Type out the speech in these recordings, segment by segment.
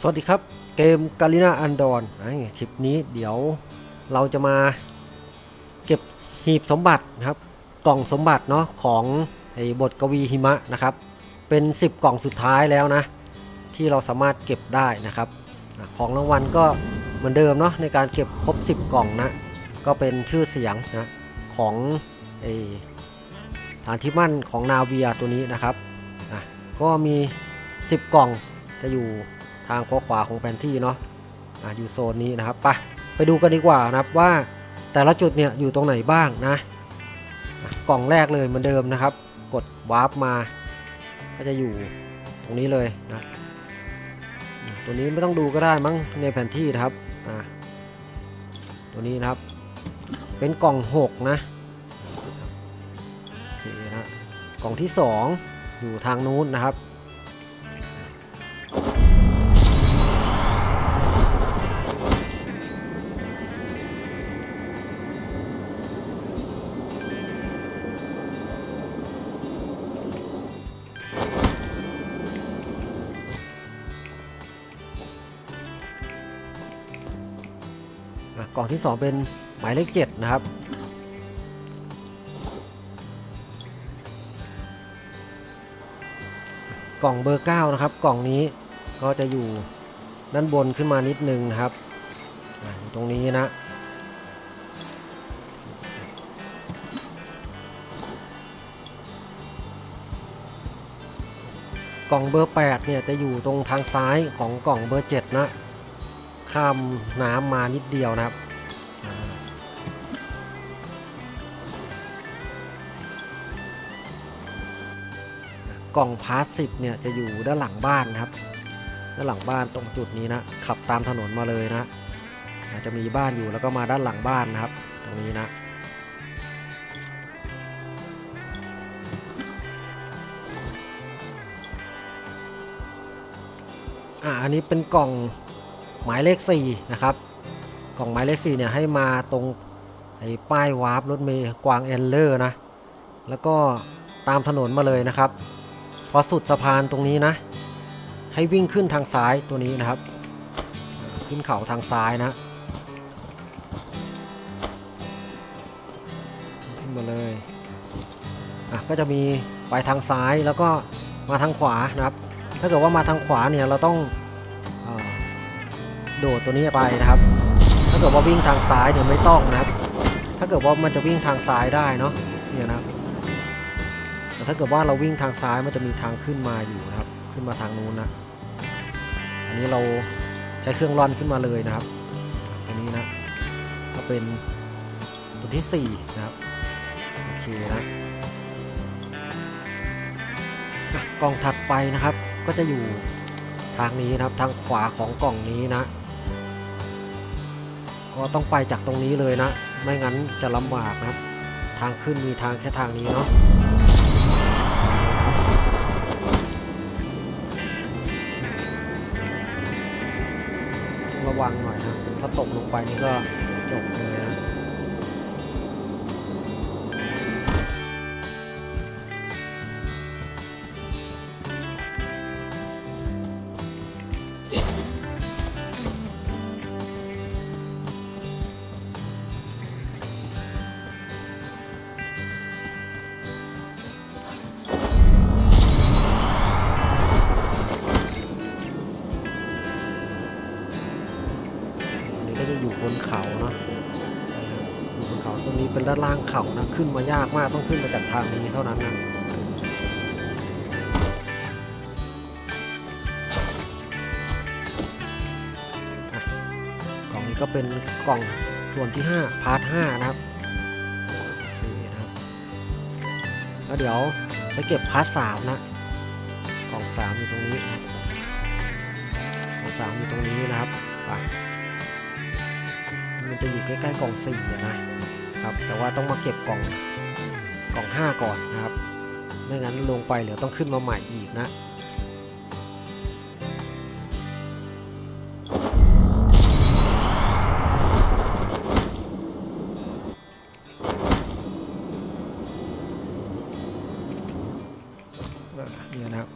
สวัสดีครับ เกมกาลินาอันดอนคลิปนี้เดี๋ยวเราจะมาเก็บหีบสมบัตินะครับ กล่องสมบัติเนาะของไอ้บทกวีหิมะนะครับ เป็น 10 กล่องสุดท้ายแล้วนะ ที่เราสามารถเก็บได้นะครับ ของรางวัลก็เหมือนเดิมเนาะในการเก็บครบ 10 กล่องนะ ก็เป็นชื่อเสียงนะของไอ้ฐานที่มั่นของนาเวียตัวนี้นะครับ ก็มี 10 กล่องจะอยู่ ทางขวาขวาของแผนที่เนาะอะอยู่โซนนี้นะครับไปไปดูกันดีกว่านะครับว่าแต่ละจุดเนี่ยอยู่ตรงไหนบ้างนะอะกล่องแรกเลยเหมือนเดิมนะครับ กดวาร์ปมา ก็จะอยู่ตรงนี้เลยนะตัวนี้ไม่ต้องดูก็ได้มั้งในแผนที่นะครับอะตัวนี้นะครับ เป็นกล่อง 6 นะโอเคนะกล่องที่ 2 อยู่ทางนู้นนะครับ กล่องที่ 2 เป็นหมายเลข7นะครับ กล่องเบอร์ 9 นะครับ กล่องนี้ก็จะอยู่ด้านบนขึ้นมานิดนึงนะครับอยู่ตรงนี้นะกล่องเบอร์ 8 เนี่ยจะอยู่ตรงทางซ้ายของกล่องเบอร์ 7 นะ ข้ามน้ำมานิดเดียวนะครับกล่องพาสสิฟเนี่ยจะอยู่ด้านหลังบ้านนะครับ ด้านหลังบ้านตรงจุดนี้นะ ขับตามถนนมาเลยนะอาจจะมีบ้านอยู่แล้วก็มาด้านหลังบ้านนะครับ ตรงนี้นะอ่าอันนี้เป็นกล่อง หมายเลข 4 นะครับ กล่องหมายเลข 4 เนี่ยให้มาตรงไอ้ป้ายวาร์ปรถเมย์กวางเอลเลอร์นะ แล้วก็ตามถนนมาเลยนะครับ พอสุดสะพานตรงนี้นะ ให้วิ่งขึ้นทางซ้ายตัวนี้นะครับ ขึ้นเขาทางซ้ายนะ ขึ้นมาเลยอะก็จะมีไปทางซ้ายแล้วก็มาทางขวานะครับ ถ้าเกิดว่ามาทางขวาเนี่ยเราต้อง โดดตัวนี้ไปนะครับ ถ้าเกิดว่าวิ่งทางซ้ายเนี่ยไม่ต้องนะครับ ถ้าเกิดว่ามันจะวิ่งทางซ้ายได้เนาะเนี่ยนะครับแต่ถ้าเกิดว่าเราวิ่งทางซ้ายมันจะมีทางขึ้นมาอยู่นะครับ ขึ้นมาทางนู้นนะอันนี้เราใช้เครื่องร่อนขึ้นมาเลยนะครับตัวนี้นะก็เป็นตัวที่สี่นะครับโอเคนะอะกล่องถัดไปนะครับ ก็จะอยู่ทางนี้นะครับทางขวาของกล่องนี้นะ ก็ต้องไปจากตรงนี้เลยนะ ไม่งั้นจะลำบากนะทางขึ้นมีทางแค่ทางนี้เนาะระวังหน่อยนะถ้าตกลงไปนี่ก็จบเลย ก็จะอยู่บนเขาเนาะอยู่บนเขาตรงนี้เป็นด้านล่างเขานะขึ้นมายากมากต้องขึ้นมาจากทางนี้เท่านั้นนะกล่องนี้ก็เป็นกล่องส่วนที่ 5 พาร์ท 5 นะครับโอเคนะครับ แล้วเดี๋ยวไปเก็บพาร์ท 3 นะ กล่อง 3 อยู่ตรงนี้ กล่อง 3 อยู่ตรงนี้นะครับไป มันจะอยู่ใกล้ๆกล่องสี่นะครับ แต่ว่าต้องมาเก็บกล่องกล่องห้าก่อนนะครับ ไม่งั้นลงไปเดี๋ยวต้องขึ้นมาใหม่อีกนะเนี่ยนะครับ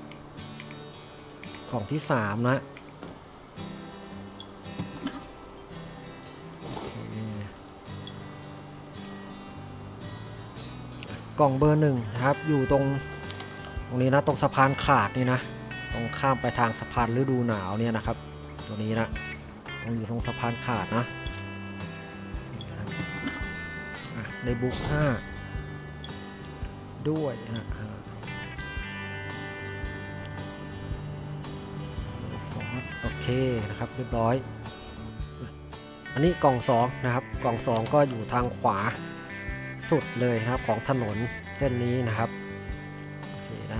กล่องที่สามนะ กล่องเบอร์หนึ่งนะครับ อยู่ตรงตรงนี้นะตรงสะพานขาดนี่นะ ตรงข้ามไปทางสะพานฤดูหนาวเนี่ยนะครับ ตัวนี้นะตรงอยู่ตรงสะพานขาดนะในบุ๊กห้าด้วยนะโอเคนะครับเรียบร้อย อันนี้กล่องสองนะครับ กล่องสองก็อยู่ทางขวา สุดเลยนะครับของถนนเส้นนี้นะครับโอเคนะ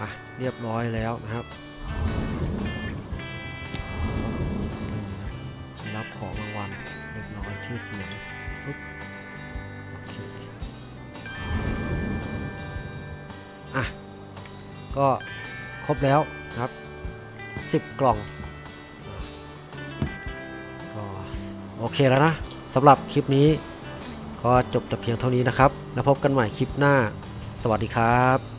อะเรียบร้อยแล้วนะครับรับของรางวัลเรียบร้อยชื่อเสียงปุ๊บโอเคอะก็ครบแล้วครับ 10 กล่องก็โอเคแล้วนะสำหรับคลิปนี้ก็จบแต่เพียงเท่านี้นะครับ แล้วพบกันใหม่คลิปหน้า สวัสดีครับ